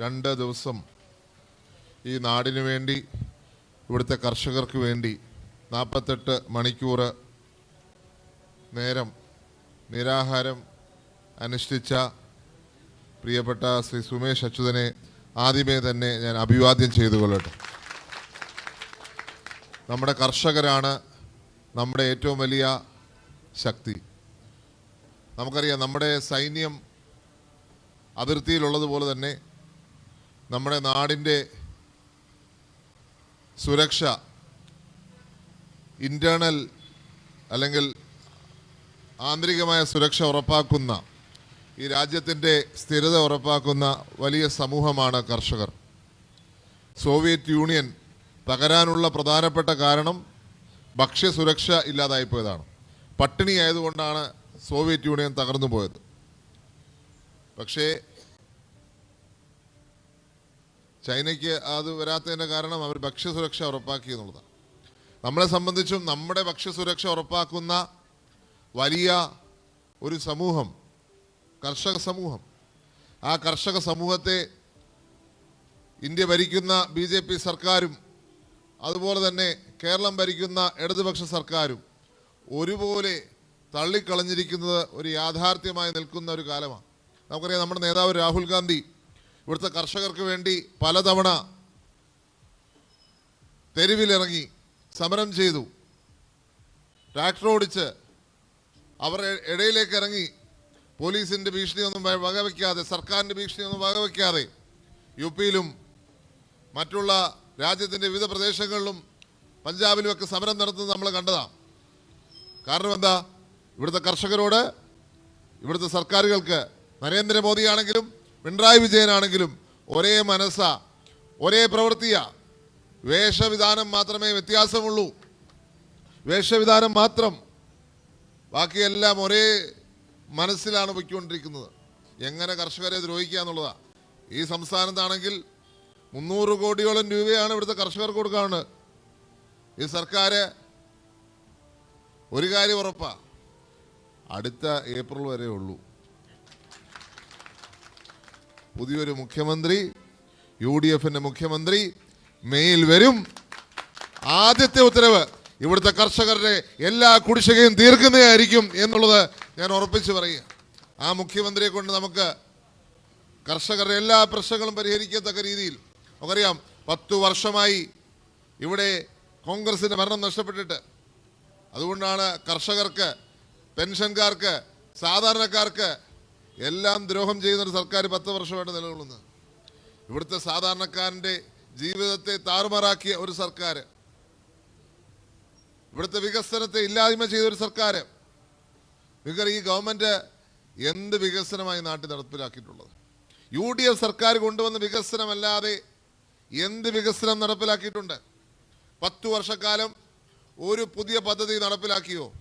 രണ്ട് ദിവസം ഈ നാടിനു വേണ്ടി ഇവിടുത്തെ കർഷകർക്ക് വേണ്ടി നാൽപ്പത്തെട്ട് മണിക്കൂർ നേരം നിരാഹാരം അനുഷ്ഠിച്ച പ്രിയപ്പെട്ട ശ്രീ സുമേഷ് അച്യുതനെ ആദ്യമേ തന്നെ ഞാൻ അഭിവാദ്യം ചെയ്തു കൊള്ളട്ടെ. നമ്മുടെ കർഷകരാണ് നമ്മുടെ ഏറ്റവും വലിയ ശക്തി. നമുക്കറിയാം നമ്മുടെ സൈന്യം അതിർത്തിയിലുള്ളതുപോലെ തന്നെ നമ്മുടെ നാടിന്റെ സുരക്ഷ ഇന്റേർണൽ അല്ലെങ്കിൽ ആന്തരികമായ സുരക്ഷ ഉറപ്പാക്കുന്ന ഈ രാജ്യത്തിന്റെ സ്ഥിരത ഉറപ്പാക്കുന്ന വലിയ സമൂഹമാണ് കർഷകർ. സോവിയറ്റ് യൂണിയൻ തകരാനുള്ള പ്രധാനപ്പെട്ട കാരണം ഭക്ഷ്യസുരക്ഷ ഇല്ലാതായിപ്പോയതാണ്. പട്ടിണി ആയതുകൊണ്ടാണ് സോവിയറ്റ് യൂണിയൻ തകർന്നു പോയത് പക്ഷേ ചൈനയ്ക്ക് അത് വരാത്തതിന്റെ കാരണം അവർ ഭക്ഷ്യസുരക്ഷ ഉറപ്പാക്കി എന്നുള്ളതാണ്. നമ്മളെ സംബന്ധിച്ചും നമ്മുടെ ഭക്ഷ്യസുരക്ഷ ഉറപ്പാക്കുന്ന വലിയ ഒരു സമൂഹം കർഷക സമൂഹം. ആ കർഷക സമൂഹത്തെ ഇന്ത്യ ഭരിക്കുന്ന ബി ജെ പി സർക്കാരും അതുപോലെ തന്നെ കേരളം ഭരിക്കുന്ന ഇടതുപക്ഷ സർക്കാരും ഒരുപോലെ തള്ളിക്കളഞ്ഞിരിക്കുന്നത് ഒരു യാഥാർത്ഥ്യമായി നിൽക്കുന്ന ഒരു കാലമാണ്. നമുക്കറിയാം നമ്മുടെ നേതാവ് രാഹുൽ ഗാന്ധി ഇവിടുത്തെ കർഷകർക്ക് വേണ്ടി പലതവണ തെരുവിലിറങ്ങി സമരം ചെയ്തു. ട്രാക്ടർ ഓടിച്ച് അവരുടെ ഇടയിലേക്ക് ഇറങ്ങി പോലീസിന്റെ ഭീഷണിയൊന്നും വകവയ്ക്കാതെ സർക്കാരിന്റെ ഭീഷണിയൊന്നും വകവയ്ക്കാതെ യു പിയിലും മറ്റുള്ള രാജ്യത്തിന്റെ വിവിധ പ്രദേശങ്ങളിലും പഞ്ചാബിലുമൊക്കെ സമരം നടത്തുന്നത് നമ്മൾ കണ്ടതാണ് കാരണം എന്താ? ഇവിടുത്തെ കർഷകരോട് ഇവിടുത്തെ സർക്കാരുകൾക്ക് നരേന്ദ്രമോദിയാണെങ്കിലും പിണറായി വിജയനാണെങ്കിലും ഒരേ മനസ്സാ ഒരേ പ്രവൃത്തിയാ. വേഷവിധാനം മാത്രമേ വ്യത്യാസമുള്ളൂ. വേഷവിധാനം മാത്രം ബാക്കിയെല്ലാം ഒരേ മനസ്സിലാണ് പൊയ്ക്കൊണ്ടിരിക്കുന്നത്. എങ്ങനെ കർഷകരെ ദ്രോഹിക്കുക എന്നുള്ളതാണ് ഈ സംസ്ഥാനത്താണെങ്കിൽ മുന്നൂറ് കോടിയോളം രൂപയാണ് ഇവിടുത്തെ കർഷകർക്ക് കൊടുക്കാറുണ്ട് ഈ സർക്കാർ ഒരു കാര്യം ഉറപ്പാ. അടുത്ത ഏപ്രിൽ വരെ ഉള്ളൂ പുതിയൊരു മുഖ്യമന്ത്രി യു ഡി എഫിന്റെ മുഖ്യമന്ത്രി മെയിൽ വരും. ആദ്യത്തെ ഉത്തരവ് ഇവിടുത്തെ കർഷകരുടെ എല്ലാ കുടിശ്ശികയും തീർക്കുന്നതായിരിക്കും എന്നുള്ളത് ഞാൻ ഉറപ്പിച്ചു പറയുക. ആ മുഖ്യമന്ത്രിയെ കൊണ്ട് നമുക്ക് കർഷകരുടെ എല്ലാ പ്രശ്നങ്ങളും പരിഹരിക്കത്തക്ക രീതിയിൽ നമുക്കറിയാം പത്തു വർഷമായി ഇവിടെ കോൺഗ്രസിന്റെ ഭരണം നഷ്ടപ്പെട്ടിട്ട്. അതുകൊണ്ടാണ് കർഷകർക്ക് പെൻഷൻകാർക്ക് സാധാരണക്കാർക്ക് എല്ലാം ദ്രോഹം ചെയ്യുന്ന ഒരു സർക്കാർ പത്ത് വർഷമായിട്ട് നിലകൊള്ളുന്നത്. ഇവിടുത്തെ സാധാരണക്കാരന്റെ ജീവിതത്തെ താറുമാറാക്കിയ ഒരു സർക്കാർ ഇവിടുത്തെ വികസനത്തെ ഇല്ലായ്മ ചെയ്ത ഒരു സർക്കാർ നിങ്ങൾ ഈ ഗവൺമെന്റ് എന്ത് വികസനമായി നാട്ടിൽ നടപ്പിലാക്കിയിട്ടുള്ളത്? യു ഡി എഫ് സർക്കാർ കൊണ്ടുവന്ന വികസനമല്ലാതെ എന്ത് വികസനം നടപ്പിലാക്കിയിട്ടുണ്ട്? പത്തു വർഷക്കാലം ഒരു പുതിയ പദ്ധതി നടപ്പിലാക്കിയോ?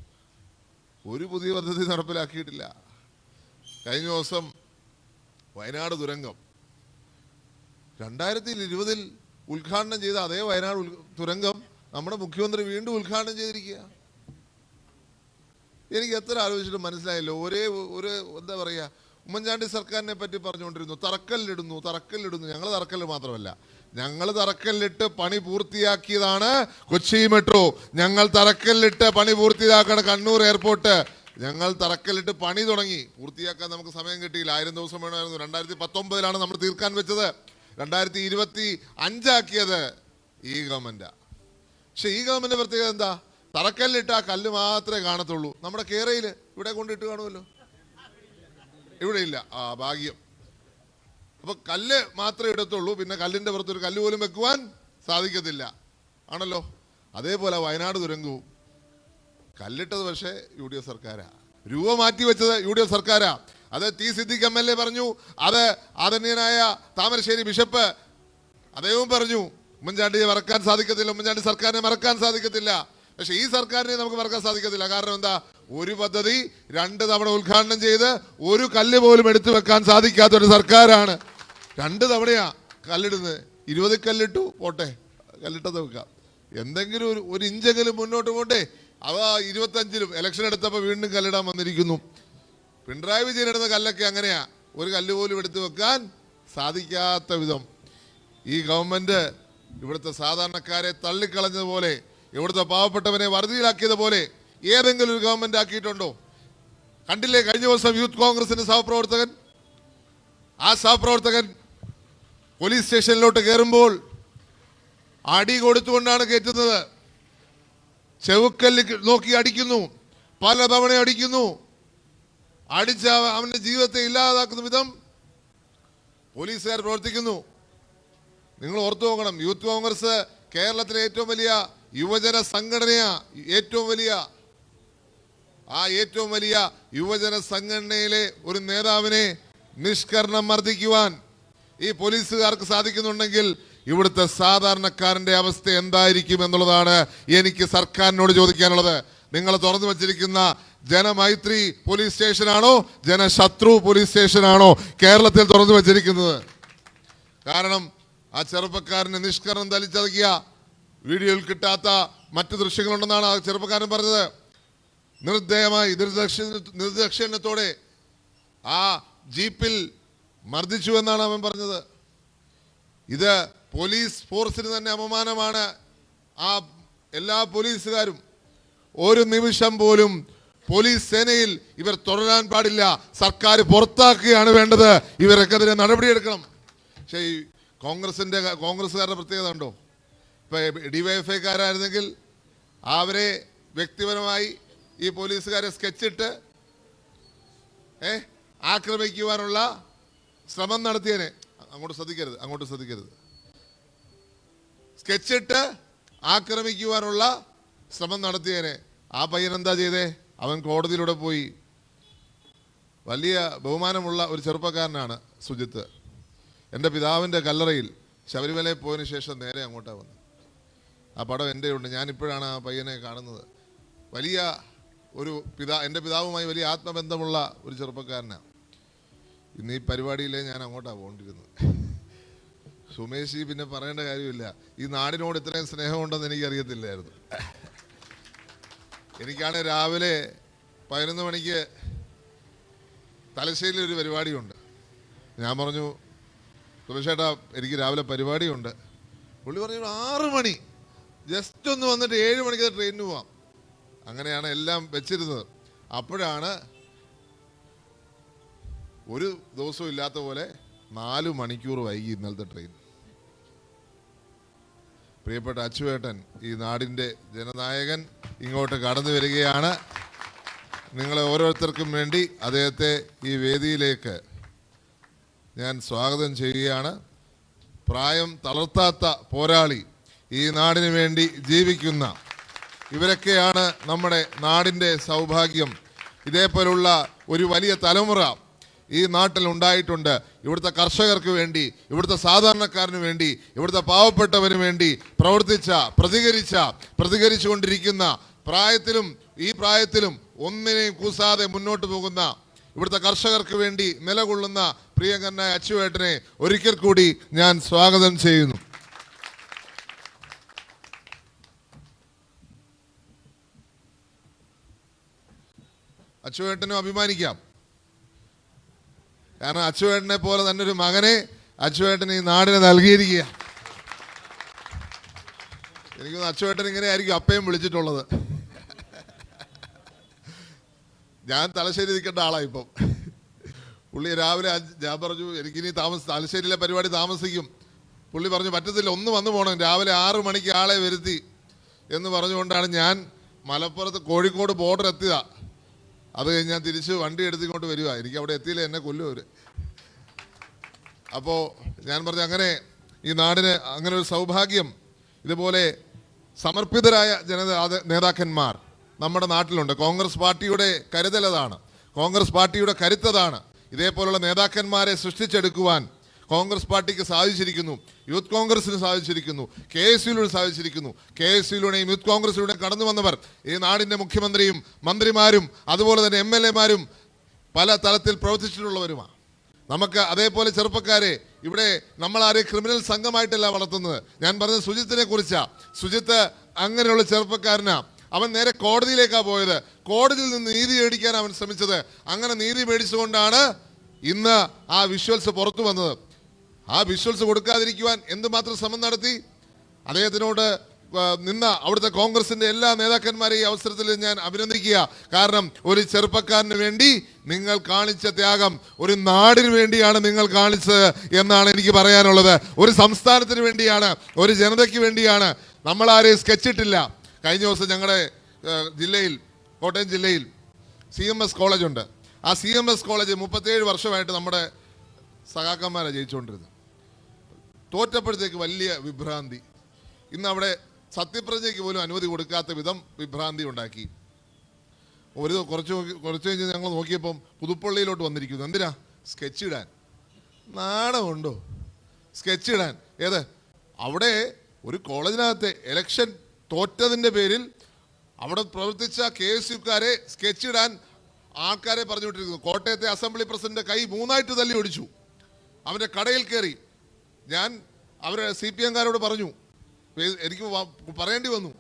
ഒരു പുതിയ പദ്ധതി നടപ്പിലാക്കിയിട്ടില്ല. കഴിഞ്ഞ ദിവസം വയനാട് തുരങ്കം. രണ്ടായിരത്തി ഇരുപതിൽ ഉദ്ഘാടനം ചെയ്ത അതേ വയനാട് തുരങ്കം നമ്മുടെ മുഖ്യമന്ത്രി വീണ്ടും ഉദ്ഘാടനം ചെയ്തിരിക്കുക. എനിക്ക് എത്ര ആലോചിച്ചിട്ട് മനസ്സിലായില്ല. ഒരേ ഒരു എന്താ പറയുക ഉമ്മൻചാണ്ടി സർക്കാരിനെ പറ്റി പറഞ്ഞുകൊണ്ടിരുന്നു. തറക്കല്ലിടുന്നു തറക്കല്ലിടുന്നു. ഞങ്ങൾ തറക്കല്ല് മാത്രമല്ല. ഞങ്ങൾ തറക്കല്ലിട്ട് പണി പൂർത്തിയാക്കിയതാണ് കൊച്ചി മെട്രോ. ഞങ്ങൾ തറക്കല്ലിട്ട് പണി പൂർത്തിയാക്കണ കണ്ണൂർ എയർപോർട്ട്. ഞങ്ങൾ തറക്കല്ലിട്ട് പണി തുടങ്ങി. പൂർത്തിയാക്കാൻ നമുക്ക് സമയം കിട്ടിയില്ല. ആയിരം ദിവസം വേണമായിരുന്നു. രണ്ടായിരത്തി പത്തൊമ്പതിലാണ് നമ്മൾ തീർക്കാൻ വെച്ചത്. രണ്ടായിരത്തി ഇരുപത്തി അഞ്ചാക്കിയത് ഈ ഗവൺമെന്റ് പക്ഷെ ഈ ഗവൺമെന്റ് പ്രത്യേകത എന്താ? തറക്കല്ലിട്ട് ആ കല്ല് മാത്രമേ കാണത്തുള്ളൂ. നമ്മുടെ കേരയിൽ ഇവിടെ കൊണ്ടിട്ട് കാണുമല്ലോ. ഇവിടെ ഇല്ല. ആ ഭാഗ്യം. അപ്പൊ കല്ല് മാത്രമേ ഇടത്തുള്ളൂ. പിന്നെ കല്ലിന്റെ പുറത്ത് ഒരു കല്ല് പോലും വെക്കുവാൻ സാധിക്കത്തില്ല. ആണല്ലോ? അതേപോലെ വയനാട് തുരങ്കവും. കല്ലിട്ടത് പക്ഷേ യു ഡി എഫ് സർക്കാരാ. രൂപ മാറ്റി വെച്ചത് യു ഡി എഫ് സർക്കാരാ. അത് T Siddique M L A പറഞ്ഞു അത് ആദരണീയനായ താമരശ്ശേരി ബിഷപ്പ് അദ്ദേഹവും പറഞ്ഞു ഉമ്മൻചാണ്ടിയെ മറക്കാൻ സാധിക്കത്തില്ല ഉമ്മൻചാണ്ടി സർക്കാരിനെ മറക്കാൻ സാധിക്കത്തില്ല. പക്ഷെ ഈ സർക്കാരിനെ നമുക്ക് മറക്കാൻ സാധിക്കത്തില്ല. കാരണം എന്താ? ഒരു പദ്ധതി രണ്ട് തവണ ഉദ്ഘാടനം ചെയ്ത് ഒരു കല്ല് പോലും എടുത്തു വെക്കാൻ സാധിക്കാത്ത ഒരു സർക്കാരാണ്. രണ്ട് തവണയാ കല്ലിടുന്നത്. ഇരുപത് കല്ലിട്ടു പോട്ടെ. കല്ലിട്ടത് വെക്കാം. എന്തെങ്കിലും ഒരു ഒരു ഇഞ്ചെങ്കിലും മുന്നോട്ട് പോട്ടെ അവ ഇരുപത്തഞ്ചിലും ഇലക്ഷൻ എടുത്തപ്പോൾ വീണ്ടും കല്ലിടാൻ വന്നിരിക്കുന്നു. പിണറായി വിജയൻ എടുത്ത കല്ലൊക്കെ അങ്ങനെയാ. ഒരു കല്ല് പോലും എടുത്തു വെക്കാൻ സാധിക്കാത്ത വിധം. ഈ ഗവൺമെന്റ് ഇവിടുത്തെ സാധാരണക്കാരെ തള്ളിക്കളഞ്ഞതുപോലെ ഇവിടുത്തെ പാവപ്പെട്ടവനെ വറുതിയിലാക്കിയതുപോലെ ഏതെങ്കിലും ഒരു ഗവൺമെന്റ് ആക്കിയിട്ടുണ്ടോ? കണ്ടില്ലേ കഴിഞ്ഞ ദിവസം യൂത്ത് കോൺഗ്രസിന്റെ സഹപ്രവർത്തകൻ? ആ സഹപ്രവർത്തകൻ പോലീസ് സ്റ്റേഷനിലോട്ട് കയറുമ്പോൾ അടി കൊടുത്തുകൊണ്ടാണ് കയറ്റുന്നത് ചെവുക്കല്ല് നോക്കി അടിക്കുന്നു. പല തവണ അടിക്കുന്നു. അടിച്ച അവന്റെ ജീവിതത്തെ ഇല്ലാതാക്കുന്ന വിധം പോലീസുകാർ പ്രവർത്തിക്കുന്നു. നിങ്ങൾ ഓർത്തു നോക്കണം. യൂത്ത് കോൺഗ്രസ് കേരളത്തിലെ ഏറ്റവും വലിയ യുവജന സംഘടനയാ. ഏറ്റവും വലിയ ആ ഏറ്റവും വലിയ യുവജന സംഘടനയിലെ ഒരു നേതാവിനെ നിഷ്കരണം മർദ്ദിക്കുവാൻ ഈ പോലീസുകാർക്ക് സാധിക്കുന്നുണ്ടെങ്കിൽ ഇവിടുത്തെ സാധാരണക്കാരന്റെ അവസ്ഥ എന്തായിരിക്കും എന്നുള്ളതാണ് എനിക്ക് സർക്കാരിനോട് ചോദിക്കാനുള്ളത്. നിങ്ങൾ തുറന്നു വച്ചിരിക്കുന്ന ജനമൈത്രി പോലീസ് സ്റ്റേഷനാണോ ജനശത്രു പോലീസ് സ്റ്റേഷനാണോ കേരളത്തിൽ തുറന്നു വച്ചിരിക്കുന്നത്? കാരണം ആ ചെറുപ്പക്കാരനെ നിഷ്കരണം തലിച്ചതക്കിയ വീഡിയോയിൽ കിട്ടാത്ത മറ്റു ദൃശ്യങ്ങളുണ്ടെന്നാണ് ആ ചെറുപ്പക്കാരൻ പറഞ്ഞത്. നിർദ്ദയമായി നിർദക്ഷ നിർദക്ഷിണ്യത്തോടെ ആ ജീപ്പിൽ മർദ്ദിച്ചു എന്നാണ് അവൻ പറഞ്ഞത്. ഇത് പോലീസ് ഫോഴ്സിന് തന്നെ അപമാനമാണ്. ആ എല്ലാ പോലീസുകാരും ഒരു നിമിഷം പോലും പോലീസ് സേനയിൽ ഇവർ തുടരാൻ പാടില്ല. സർക്കാർ പുറത്താക്കുകയാണ് വേണ്ടത്. ഇവർക്കെതിരെ നടപടിയെടുക്കണം. പക്ഷേ ഈ കോൺഗ്രസിന്റെ കോൺഗ്രസ്സുകാരുടെ പ്രത്യേകത ഉണ്ടോ ഇപ്പൊ ഡിവൈഎഫ്ഐക്കാരായിരുന്നെങ്കിൽ അവരെ വ്യക്തിപരമായി ഈ പോലീസുകാരെ സ്കെച്ചിട്ട് ഏ ആക്രമിക്കുവാനുള്ള ശ്രമം നടത്തിയേനെ. അങ്ങോട്ട് ശ്രദ്ധിക്കരുത് അങ്ങോട്ട് ശ്രദ്ധിക്കരുത്. സ്കെച്ചിട്ട് ആക്രമിക്കുവാനുള്ള ശ്രമം നടത്തിയേനെ ആ പയ്യൻ എന്താ ചെയ്തേ? അവൻ കോടതിയിലൂടെ പോയി. വലിയ ബഹുമാനമുള്ള ഒരു ചെറുപ്പക്കാരനാണ് സുജിത്ത്. എന്റെ പിതാവിന്റെ കല്ലറയിൽ ശബരിമലയിൽ പോയതിന് ശേഷം നേരെ അങ്ങോട്ടാണ് വന്നത്. ആ പടം എന്റെ ഉണ്ട് ഞാനിപ്പോഴാണ് ആ പയ്യനെ കാണുന്നത്. വലിയ ഒരു പിതാ എന്റെ പിതാവുമായി വലിയ ആത്മബന്ധമുള്ള ഒരു ചെറുപ്പക്കാരനാണ് ഇന്ന് ഈ പരിപാടിയിലേ ഞാൻ അങ്ങോട്ടാണ് പോകേണ്ടിരുന്നത് സുമേഷ് പിന്നെ പറയേണ്ട കാര്യമില്ല. ഈ നാടിനോട് ഇത്രയും സ്നേഹമുണ്ടെന്ന് എനിക്കറിയത്തില്ലായിരുന്നു. എനിക്കാണ് രാവിലെ പതിനൊന്ന് മണിക്ക് തലശ്ശേരിയിൽ ഒരു പരിപാടിയുണ്ട്. ഞാൻ പറഞ്ഞു സുമേഷേട്ടാ എനിക്ക് രാവിലെ പരിപാടിയുണ്ട്. പുള്ളി പറഞ്ഞു ആറ് മണി. ജസ്റ്റ് ഒന്ന് വന്നിട്ട് ഏഴ് മണിക്ക് ട്രെയിനിന് പോവാം. അങ്ങനെയാണ് എല്ലാം വെച്ചിരുന്നത്. അപ്പോഴാണ് ഒരു ദിവസവും ഇല്ലാത്ത പോലെ നാല് മണിക്കൂർ വൈകി ഇന്നലത്തെ ട്രെയിൻ പ്രിയപ്പെട്ട അച്ചുവേട്ടൻ ഈ നാടിന്റെ ജനനായകൻ ഇങ്ങോട്ട് കടന്നു വരികയാണ്. നിങ്ങളെ ഓരോരുത്തർക്കും വേണ്ടി അദ്ദേഹത്തെ ഈ വേദിയിലേക്ക് ഞാൻ സ്വാഗതം ചെയ്യുകയാണ്. പ്രായം തളർത്താത്ത പോരാളി ഈ നാടിനു വേണ്ടി ജീവിക്കുന്ന ഇവരൊക്കെയാണ് നമ്മുടെ നാടിന്റെ സൗഭാഗ്യം. ഇതേപോലുള്ള ഒരു വലിയ തലമുറ ഈ നാട്ടിൽ ഉണ്ടായിട്ടുണ്ട്. ഇവിടുത്തെ കർഷകർക്ക് വേണ്ടി ഇവിടുത്തെ സാധാരണക്കാരന് വേണ്ടി ഇവിടുത്തെ പാവപ്പെട്ടവന് വേണ്ടി പ്രവർത്തിച്ച പ്രതികരിച്ച പ്രതികരിച്ചുകൊണ്ടിരിക്കുന്ന പ്രായത്തിലും ഈ പ്രായത്തിലും ഒന്നിനെയും കൂസാതെ മുന്നോട്ട് പോകുന്ന ഇവിടുത്തെ കർഷകർക്ക് വേണ്ടി നിലകൊള്ളുന്ന പ്രിയങ്കരനായ അച്ചുവേട്ടനെ ഒരിക്കൽ കൂടി ഞാൻ സ്വാഗതം ചെയ്യുന്നു. അച്ചുവേട്ടനും അഭിമാനിക്കാം. കാരണം അച്ചുവേട്ടനെ പോലെ തന്നെ ഒരു മകനെ അച്ചുവേട്ടൻ ഈ നാടിനെ നൽകിയിരിക്കുക. എനിക്ക് അച്ചുവേട്ടൻ ഇങ്ങനെ ആയിരിക്കും അപ്പയും വിളിച്ചിട്ടുള്ളത്. ഞാൻ തലശ്ശേരി നിൽക്കേണ്ട ആളാ ഇപ്പം. പുള്ളി രാവിലെ ഞാൻ പറഞ്ഞു എനിക്കിനി താമസ തലശ്ശേരിയിലെ പരിപാടി താമസിക്കും. പുള്ളി പറഞ്ഞു പറ്റത്തില്ല ഒന്ന് വന്നു പോകണം രാവിലെ ആറു മണിക്ക് ആളെ വരുത്തി. എന്ന് പറഞ്ഞുകൊണ്ടാണ് ഞാൻ മലപ്പുറത്ത് കോഴിക്കോട് ബോർഡർ എത്തിയതാ. അത് കഴിഞ്ഞാൽ തിരിച്ച് വണ്ടി എടുത്തിങ്ങോട്ട് വരിക എനിക്ക് അവിടെ എത്തിയില്ല? എന്നെ കൊല്ലും അവർ. അപ്പോൾ ഞാൻ പറഞ്ഞു അങ്ങനെ ഈ നാടിന് അങ്ങനെ ഒരു സൗഭാഗ്യം ഇതുപോലെ സമർപ്പിതരായ ജനത നേതാക്കന്മാർ നമ്മുടെ നാട്ടിലുണ്ട്. കോൺഗ്രസ് പാർട്ടിയുടെ കരുതലതാണ് കോൺഗ്രസ് പാർട്ടിയുടെ കരുത്തതാണ് ഇതേപോലുള്ള നേതാക്കന്മാരെ സൃഷ്ടിച്ചെടുക്കുവാൻ കോൺഗ്രസ് പാർട്ടിക്ക് സാധിച്ചിരിക്കുന്നു. യൂത്ത് കോൺഗ്രസിന് സാധിച്ചിരിക്കുന്നു. കെ എസ് യുയിലൂടെ സാധിച്ചിരിക്കുന്നു. കെ എസ് യുയിലൂടെയും യൂത്ത് കോൺഗ്രസിലൂടെയും കടന്നു വന്നവർ ഈ നാടിന്റെ മുഖ്യമന്ത്രിയും മന്ത്രിമാരും അതുപോലെ തന്നെ എം എൽ എമാരും പല തലത്തിൽ പ്രവർത്തിച്ചിട്ടുള്ളവരുമാണ്. നമുക്ക് അതേപോലെ ചെറുപ്പക്കാരെ ഇവിടെ നമ്മളാരെ ക്രിമിനൽ സംഘമായിട്ടല്ല വളർത്തുന്നത്. ഞാൻ പറഞ്ഞത് സുജിത്തിനെ കുറിച്ചാ. സുജിത്ത് അങ്ങനെയുള്ള ചെറുപ്പക്കാരനാ. അവൻ നേരെ കോടതിയിലേക്കാണ് പോയത്. കോടതിയിൽ നിന്ന് നീതി മേടിക്കാൻ അവൻ ശ്രമിച്ചത്. അങ്ങനെ നീതി മേടിച്ചുകൊണ്ടാണ് ഇന്ന് ആ വിഷ്വൽസ് പുറത്തു വന്നത്. ആ വിഷ്വൽസ് കൊടുക്കാതിരിക്കുവാൻ എന്തുമാത്രം ശ്രമം നടത്തി? അദ്ദേഹത്തിനോട് നിന്ന അവിടുത്തെ കോൺഗ്രസിന്റെ എല്ലാ നേതാക്കന്മാരെയും ഈ അവസരത്തിൽ ഞാൻ അഭിനന്ദിക്കുക. കാരണം ഒരു ചെറുപ്പക്കാരന് വേണ്ടി നിങ്ങൾ കാണിച്ച ത്യാഗം ഒരു നാടിന് വേണ്ടിയാണ് നിങ്ങൾ കാണിച്ചത് എന്നാണ് എനിക്ക് പറയാനുള്ളത്. ഒരു സംസ്ഥാനത്തിന് വേണ്ടിയാണ് ഒരു ജനതയ്ക്ക് വേണ്ടിയാണ്. നമ്മൾ ആരെയും സ്കെച്ചിട്ടില്ല കഴിഞ്ഞ ദിവസം ഞങ്ങളുടെ ജില്ലയിൽ കോട്ടയം ജില്ലയിൽ സി എം എസ് കോളേജുണ്ട്. ആ സി എം എസ് കോളേജ് മുപ്പത്തേഴ് വർഷമായിട്ട് നമ്മുടെ സഖാക്കന്മാരെ ജയിച്ചുകൊണ്ടിരുന്നത്. തോറ്റപ്പോഴത്തേക്ക് വലിയ വിഭ്രാന്തി. ഇന്ന് അവിടെ സത്യപ്രതിജ്ഞയ്ക്ക് പോലും അനുമതി കൊടുക്കാത്ത വിധം വിഭ്രാന്തി ഉണ്ടാക്കി. ഒരു കുറച്ച് കുറച്ച് കഴിഞ്ഞ് ഞങ്ങൾ നോക്കിയപ്പം പുതുപ്പള്ളിയിലോട്ട് വന്നിരിക്കുന്നു. എന്തിനാ? സ്കെച്ച് ഇടാൻ. നാണമുണ്ടോ? സ്കെച്ച് ഇടാൻ. ഏത്? അവിടെ ഒരു കോളേജിനകത്തെ ഇലക്ഷൻ തോറ്റതിന്റെ പേരിൽ അവിടെ പ്രവർത്തിച്ച കെ എസ് യുക്കാരെ സ്കെച്ച് ഇടാൻ ആൾക്കാരെ പറഞ്ഞു വിട്ടിരിക്കുന്നു കോട്ടയത്തെ അസംബ്ലി പ്രസിഡന്റ് കൈ മൂന്നായിട്ട് തല്ലി ഒടിച്ചു. അവന്റെ കടയിൽ കയറി. ഞാൻ അവരെ സി പി എംകാരോട് പറഞ്ഞു. എനിക്ക് പറയേണ്ടി വന്നു.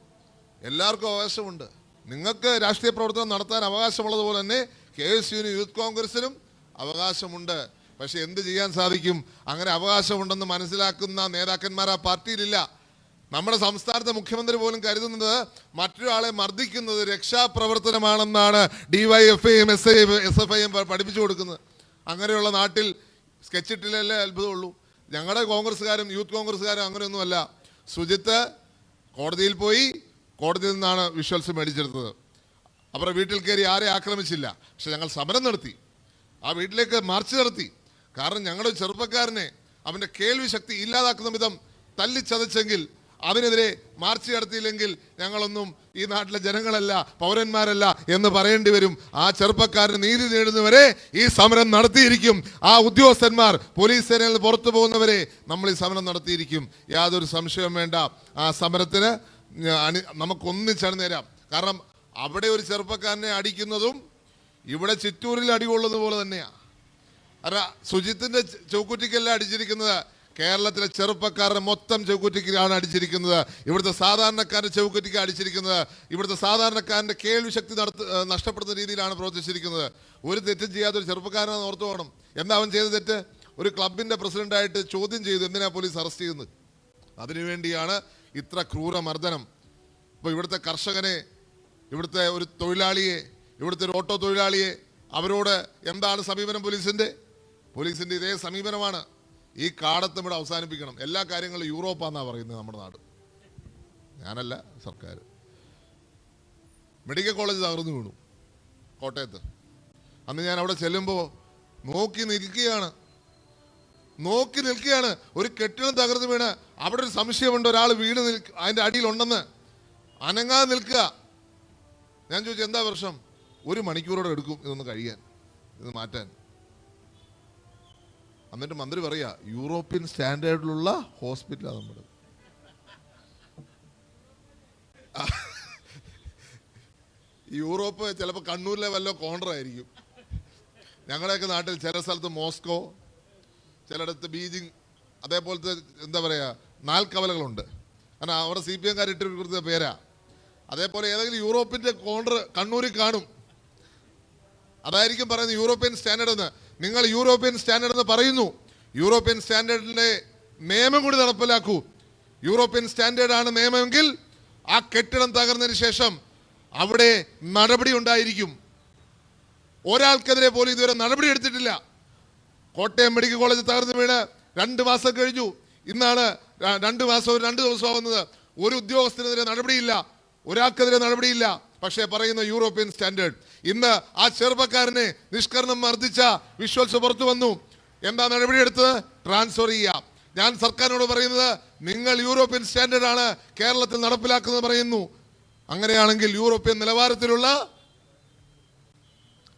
എല്ലാവർക്കും അവകാശമുണ്ട്. നിങ്ങൾക്ക് രാഷ്ട്രീയ പ്രവർത്തനം നടത്താൻ അവകാശമുള്ളതുപോലെ തന്നെ കെ എസ് യുവിനും യൂത്ത് കോൺഗ്രസിനും അവകാശമുണ്ട്. പക്ഷെ എന്ത് ചെയ്യാൻ സാധിക്കും? അങ്ങനെ അവകാശമുണ്ടെന്ന് മനസ്സിലാക്കുന്ന നേതാക്കന്മാർ ആ പാർട്ടിയിലില്ല. നമ്മുടെ സംസ്ഥാനത്തെ മുഖ്യമന്ത്രി പോലും കരുതുന്നത് മറ്റൊരാളെ മർദ്ദിക്കുന്നത് രക്ഷാപ്രവർത്തനമാണെന്നാണ് ഡിവൈഎഫ്ഐയും എസ് ഐ എസ് എഫ് ഐയും പഠിപ്പിച്ചു കൊടുക്കുന്നത്. അങ്ങനെയുള്ള നാട്ടിൽ സ്കെച്ചിട്ടില്ലല്ലേ അത്ഭുതമുള്ളൂ. ഞങ്ങളുടെ കോൺഗ്രസ്സുകാരും യൂത്ത് കോൺഗ്രസ്സുകാരും അങ്ങനെയൊന്നുമല്ല. സുജിത്ത് കോടതിയിൽ പോയി കോടതിയിൽ നിന്നാണ് വിഷ്വൽസ് മേടിച്ചെടുത്തത്. അവരുടെ വീട്ടിൽ കയറി ആരെ ആക്രമിച്ചില്ല. പക്ഷെ ഞങ്ങൾ സമരം നടത്തി. ആ വീട്ടിലേക്ക് മാർച്ച് നടത്തി. കാരണം ഞങ്ങളുടെ ചെറുപ്പക്കാരനെ അവന്റെ കേൾവി ശക്തി ഇല്ലാതാക്കുന്ന വിധം തല്ലിച്ചതച്ചെങ്കിൽ അതിനെതിരെ മാർച്ച് നടത്തിയില്ലെങ്കിൽ ഞങ്ങളൊന്നും ഈ നാട്ടിലെ ജനങ്ങളല്ല പൗരന്മാരല്ല എന്ന് പറയേണ്ടി വരും. ആ ചെറുപ്പക്കാരന് നീതി നേടുന്നവരെ ഈ സമരം നടത്തിയിരിക്കും. ആ ഉദ്യോഗസ്ഥന്മാർ പോലീസ് സേനയിൽ നിന്ന് പുറത്തു പോകുന്നവരെ നമ്മൾ ഈ സമരം നടത്തിയിരിക്കും. യാതൊരു സംശയവും വേണ്ട. ആ സമരത്തിന് അണി നമുക്കൊന്നിച്ചണി നേരാം. കാരണം അവിടെ ഒരു ചെറുപ്പക്കാരനെ അടിക്കുന്നതും ഇവിടെ ചിറ്റൂരിൽ അടികൊള്ളുന്നത് പോലെ തന്നെയാണ് അല്ല സുജിത്തിന്റെ ച- ചൗക്കുറ്റിക്കല്ല അടിച്ചിരിക്കുന്നത് കേരളത്തിലെ ചെറുപ്പക്കാരുടെ മൊത്തം ചെവുക്കുറ്റിക്കാണ് അടിച്ചിരിക്കുന്നത്. ഇവിടുത്തെ സാധാരണക്കാരന്റെ ചെവുക്കുറ്റിക്ക് അടിച്ചിരിക്കുന്നത്. ഇവിടുത്തെ സാധാരണക്കാരന്റെ കേൾവിശക്തി നടത്ത നഷ്ടപ്പെടുന്ന രീതിയിലാണ് പ്രവർത്തിച്ചിരിക്കുന്നത്. ഒരു തെറ്റും ചെയ്യാത്ത ഒരു ചെറുപ്പക്കാരനാണ് ഓർത്തു പോകണം. എന്താ അവൻ ചെയ്ത തെറ്റ്? ഒരു ക്ലബിന്റെ പ്രസിഡന്റായിട്ട് ചോദ്യം ചെയ്തു എന്തിനാ പോലീസ് അറസ്റ്റ് ചെയ്യുന്നത്? അതിനുവേണ്ടിയാണ് ഇത്ര ക്രൂരമർദ്ദനം. ഇപ്പോൾ ഇവിടുത്തെ കർഷകനെ ഇവിടുത്തെ ഒരു തൊഴിലാളിയെ ഇവിടുത്തെ ഒരു ഓട്ടോ തൊഴിലാളിയെ അവരോട് എന്താണ് സമീപനം പോലീസിന്റെ? പോലീസിന്റെ ഇതേ സമീപനമാണ്. ഈ കാടത്തും ഇവിടെ അവസാനിപ്പിക്കണം. എല്ലാ കാര്യങ്ങളും യൂറോപ്പാന്നാണ് പറയുന്നത് നമ്മുടെ നാട്. ഞാനല്ല സർക്കാർ മെഡിക്കൽ കോളേജ് തകർന്നു വീണു കോട്ടയത്ത്. അന്ന് ഞാൻ അവിടെ ചെല്ലുമ്പോൾ നോക്കി നിൽക്കുകയാണ്. നോക്കി നിൽക്കുകയാണ്. ഒരു കെട്ടിടം തകർന്നു വീണ് അവിടെ ഒരു സംശയമുണ്ട്. ഒരാൾ വീണ് നിൽക്ക അതിന്റെ അടിയിലുണ്ടെന്ന്. അനങ്ങാതെ നിൽക്കുക. ഞാൻ ചോദിച്ചു എന്താ വർഷം ഒരു മണിക്കൂറോടെ എടുക്കും ഇതൊന്ന് കഴിയാൻ ഇത് മാറ്റാൻ. എന്നിട്ട് മന്ത്രി പറയാ യൂറോപ്യൻ സ്റ്റാൻഡേർഡിലുള്ള ഹോസ്പിറ്റലാണ് നമ്മുടെ. യൂറോപ്പ് ചിലപ്പോൾ കണ്ണൂരിലെ വല്ല കോണ്ടറായിരിക്കും ഞങ്ങളുടെയൊക്കെ നാട്ടിൽ ചില സ്ഥലത്ത് മോസ്കോ ചിലയിടത്ത് ബീജിങ് അതേപോലത്തെ എന്താ പറയുക നാൽക്കവലകളുണ്ട് കാരണം അവിടെ സി പി എംകാർ കൊടുത്ത പേരാ. അതേപോലെ ഏതെങ്കിലും യൂറോപ്പിന്റെ കോണ്ടർ കണ്ണൂരിൽ കാണും. അതായിരിക്കും പറയുന്നത് യൂറോപ്യൻ സ്റ്റാൻഡേർഡ് എന്ന്. നിങ്ങൾ യൂറോപ്യൻ സ്റ്റാൻഡേർഡ് എന്ന് പറയുന്നു. യൂറോപ്യൻ സ്റ്റാൻഡേർഡിന്റെ നിയമം കൂടി നടപ്പിലാക്കൂ. യൂറോപ്യൻ സ്റ്റാൻഡേർഡ് ആണ് നിയമമെങ്കിൽ ആ കെട്ടിടം തകർന്നതിന് ശേഷം അവിടെ നടപടി ഉണ്ടായിരിക്കും. ഒരാൾക്കെതിരെ പോലും ഇതുവരെ നടപടി എടുത്തിട്ടില്ല. കോട്ടയം മെഡിക്കൽ കോളേജ് തകർന്നു വീണ് രണ്ട് മാസം കഴിഞ്ഞു. ഇന്നാണ് രണ്ട് മാസവും രണ്ട് ദിവസമാവുന്നത് ഒരു ഉദ്യോഗസ്ഥനെതിരെ നടപടിയില്ല. ഒരാൾക്കെതിരെ നടപടിയില്ല. പക്ഷേ പറയുന്ന യൂറോപ്യൻ സ്റ്റാൻഡേർഡ് ഇന്ന് ആ ചെറുപ്പക്കാരനെ നിഷ്കരണം മർദ്ദിച്ച വിഷ്വൽസ് പുറത്തു വന്നു. എന്താ നടപടിയെടുത്തത് ട്രാൻസ്ഫർ ചെയ്യാം ഞാൻ സർക്കാരിനോട് പറയുന്നത് നിങ്ങൾ യൂറോപ്യൻ സ്റ്റാൻഡേർഡ് ആണ് കേരളത്തിൽ നടപ്പിലാക്കുന്നത് പറയുന്നു. അങ്ങനെയാണെങ്കിൽ യൂറോപ്യൻ നിലവാരത്തിലുള്ള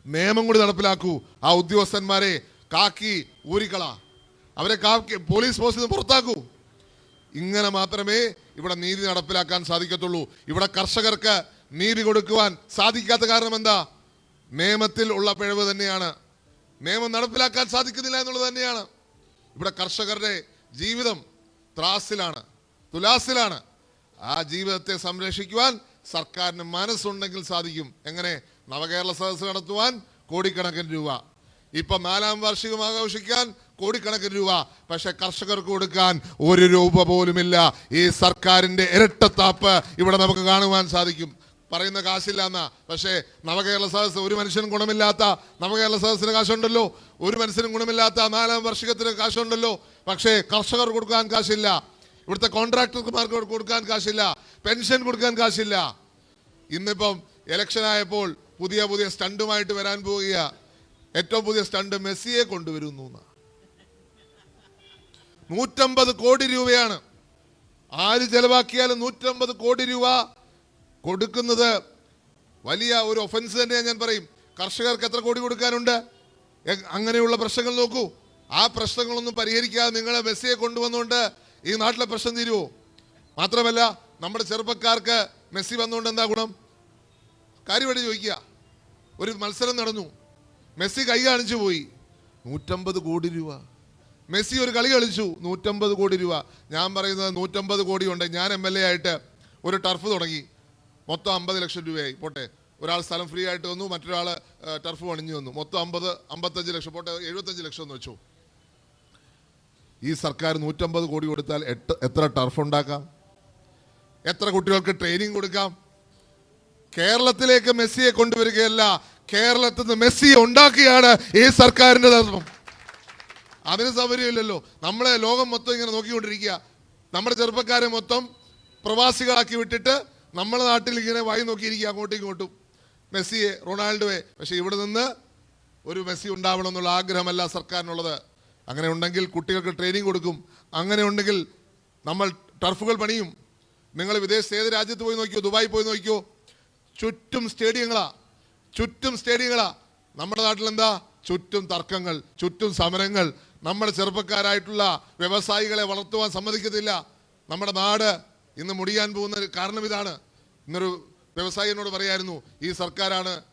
നിയമം കൂടി നടപ്പിലാക്കൂ. ആ ഉദ്യോഗസ്ഥന്മാരെ കാക്കി ഊരിക്കള. അവരെ കാക്കി പോലീസ് പോസ്റ്റിൽ നിന്ന് പുറത്താക്കൂ. ഇങ്ങനെ മാത്രമേ ഇവിടെ നീതി നടപ്പിലാക്കാൻ സാധിക്കത്തുള്ളൂ. ഇവിടെ കർഷകർക്ക് നീതി കൊടുക്കുവാൻ സാധിക്കാത്ത കാരണം എന്താ? നിയമത്തിൽ ഉള്ള പിഴവ് തന്നെയാണ്. നിയമം നടപ്പിലാക്കാൻ സാധിക്കുന്നില്ല എന്നുള്ളത് തന്നെയാണ്. ഇവിടെ കർഷകരുടെ ജീവിതം ത്രാസിലാണ് തുലാസിലാണ്. ആ ജീവിതത്തെ സംരക്ഷിക്കുവാൻ സർക്കാരിന് മനസ്സുണ്ടെങ്കിൽ സാധിക്കും. എങ്ങനെ? നവകേരള സദസ്സ് നടത്തുവാൻ കോടിക്കണക്കിന് രൂപ. ഇപ്പൊ നാലാം വാർഷികം ആഘോഷിക്കാൻ കോടിക്കണക്കിന് രൂപ. പക്ഷെ കർഷകർക്ക് കൊടുക്കാൻ ഒരു രൂപ പോലുമില്ല. ഈ സർക്കാരിന്റെ ഇരട്ടത്താപ്പ് ഇവിടെ നമുക്ക് കാണുവാൻ സാധിക്കും. പറയുന്ന കാശില്ല എന്നാ പക്ഷേ നവകേരള സദസ് ഒരു മനുഷ്യനും ഗുണമില്ലാത്ത നവകേരള സദസ്സിന് കാശുണ്ടല്ലോ. ഒരു മനുഷ്യനും ഗുണമില്ലാത്ത നാലാം വർഷികത്തിന് കാശുണ്ടല്ലോ. പക്ഷേ കർഷകർ കൊടുക്കാൻ കാശില്ല. ഇവിടുത്തെ കോൺട്രാക്ടർമാർക്ക് കൊടുക്കാൻ കാശില്ല. പെൻഷൻ കൊടുക്കാൻ കാശില്ല. ഇന്നിപ്പം എലക്ഷൻ ആയപ്പോൾ പുതിയ പുതിയ സ്റ്റണ്ടുമായിട്ട് വരാൻ പോവുക ഏറ്റവും പുതിയ സ്റ്റണ്ട് മെസ്സിയെ കൊണ്ടുവരുന്നു. നൂറ്റമ്പത് കോടി രൂപയാണ്. ആര് ചെലവാക്കിയാലും നൂറ്റമ്പത് കോടി രൂപ കൊടുക്കുന്നത് വലിയ ഒരു ഒഫൻസ് തന്നെയാണ് ഞാൻ പറയും. കർഷകർക്ക് എത്ര കോടി കൊടുക്കാനുണ്ട്? അങ്ങനെയുള്ള പ്രശ്നങ്ങൾ നോക്കൂ. ആ പ്രശ്നങ്ങളൊന്നും പരിഹരിക്കാതെ നിങ്ങൾ മെസ്സിയെ കൊണ്ടുവന്നുകൊണ്ട് ഈ നാട്ടിലെ പ്രശ്നം തീരുവോ? മാത്രമല്ല നമ്മുടെ ചെറുപ്പക്കാർക്ക് മെസ്സി വന്നുകൊണ്ട് എന്താ ഗുണം? കാര്യമായിട്ട് ചോദിക്കുക. ഒരു മത്സരം നടന്നു. മെസ്സി കൈ കാണിച്ചു പോയി. നൂറ്റമ്പത് കോടി രൂപ. മെസ്സി ഒരു കളി കളിച്ചു. നൂറ്റമ്പത് കോടി രൂപ. ഞാൻ പറയുന്നത് നൂറ്റമ്പത് കോടി ഉണ്ട് ഞാൻ എം എൽ എ ആയിട്ട് ഒരു ടർഫ് തുടങ്ങി. മൊത്തം അമ്പത് ലക്ഷം രൂപയായി. പോട്ടെ ഒരാൾ സ്ഥലം ഫ്രീ ആയിട്ട് വന്നു മറ്റൊരാൾ ടർഫ് പണിഞ്ഞു വന്നു മൊത്തം അമ്പത് അമ്പത്തഞ്ച് ലക്ഷം പോട്ടെ എഴുപത്തഞ്ച് ലക്ഷം എന്ന് വെച്ചു. ഈ സർക്കാർ നൂറ്റമ്പത് കോടി കൊടുത്താൽ എട്ട് എത്ര ടർഫ് ഉണ്ടാക്കാം? എത്ര കുട്ടികൾക്ക് ട്രെയിനിങ് കൊടുക്കാം? കേരളത്തിലേക്ക് മെസ്സിയെ കൊണ്ടുവരികയല്ല കേരളത്തിൽ നിന്ന് മെസ്സിയെ ഉണ്ടാക്കിയാണ് ഈ സർക്കാരിന്റെ ധർമ്മം അതിന് സൗകര്യമില്ലല്ലോ. നമ്മളെ ലോകം മൊത്തം ഇങ്ങനെ നോക്കിക്കൊണ്ടിരിക്കുക. നമ്മുടെ ചെറുപ്പക്കാരെ മൊത്തം പ്രവാസികളാക്കി വിട്ടിട്ട് നമ്മുടെ നാട്ടിൽ ഇങ്ങനെ വായി നോക്കിയിരിക്കുക അങ്ങോട്ടും ഇങ്ങോട്ടും. മെസ്സിയെ റൊണാൾഡോയെ. പക്ഷെ ഇവിടെ നിന്ന് ഒരു മെസ്സി ഉണ്ടാവണം എന്നുള്ള ആഗ്രഹമല്ല സർക്കാരിനുള്ളത്. അങ്ങനെ ഉണ്ടെങ്കിൽ കുട്ടികൾക്ക് ട്രെയിനിങ് കൊടുക്കും. അങ്ങനെ ഉണ്ടെങ്കിൽ നമ്മൾ ടർഫുകൾ പണിയും. നിങ്ങൾ വിദേശത്ത് ഏത് രാജ്യത്ത് പോയി നോക്കിയോ? ദുബായി പോയി നോക്കിയോ? ചുറ്റും സ്റ്റേഡിയങ്ങളാ. ചുറ്റും സ്റ്റേഡിയങ്ങളാ. നമ്മുടെ നാട്ടിൽ എന്താ? ചുറ്റും തർക്കങ്ങൾ ചുറ്റും സമരങ്ങൾ. നമ്മുടെ ചെറുപ്പക്കാരായിട്ടുള്ള വ്യവസായികളെ വളർത്തുവാൻ സമ്മതിക്കത്തില്ല. നമ്മുടെ നാട് ഇന്ന് മുടിയാൻ പോകുന്ന കാരണം ഇതാണ്. ഇന്നൊരു വ്യവസായിനോട് പറയായിരുന്നു ഈ സർക്കാരാണ്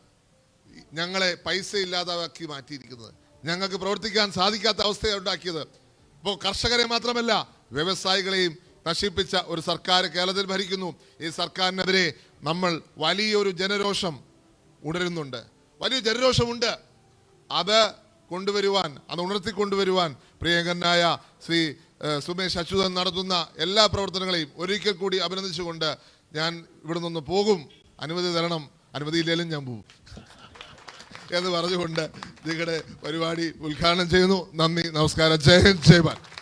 ഞങ്ങളെ പൈസ ഇല്ലാതാക്കി മാറ്റിയിരിക്കുന്നത്. ഞങ്ങൾക്ക് പ്രവർത്തിക്കാൻ സാധിക്കാത്ത അവസ്ഥയാണ് ഉണ്ടാക്കിയത്. ഇപ്പോൾ കർഷകരെ മാത്രമല്ല വ്യവസായികളെയും നശിപ്പിച്ച ഒരു സർക്കാർ കേരളത്തിൽ ഭരിക്കുന്നു. ഈ സർക്കാരിനെതിരെ നമ്മൾ വലിയൊരു ജനരോഷം ഉണരുന്നുണ്ട്. വലിയ ജനരോഷമുണ്ട്. അത് കൊണ്ടുവരുവാൻ അത് ഉണർത്തിക്കൊണ്ടുവരുവാൻ പ്രിയങ്കരനായ ശ്രീ സുമേഷ് അച്യുതൻ നടത്തുന്ന എല്ലാ പ്രവർത്തനങ്ങളെയും ഒരിക്കൽ കൂടി അഭിനന്ദിച്ചുകൊണ്ട് ഞാൻ ഇവിടെ നിന്ന് പോകും. അനുമതി തരണം. അനുമതിയില്ലേലും ഞാൻ പോകും എന്ന് പറഞ്ഞുകൊണ്ട് നിങ്ങളുടെ പരിപാടി ഉദ്ഘാടനം ചെയ്യുന്നു. നന്ദി. നമസ്കാരം. ജയൻ ജയ്പാൽ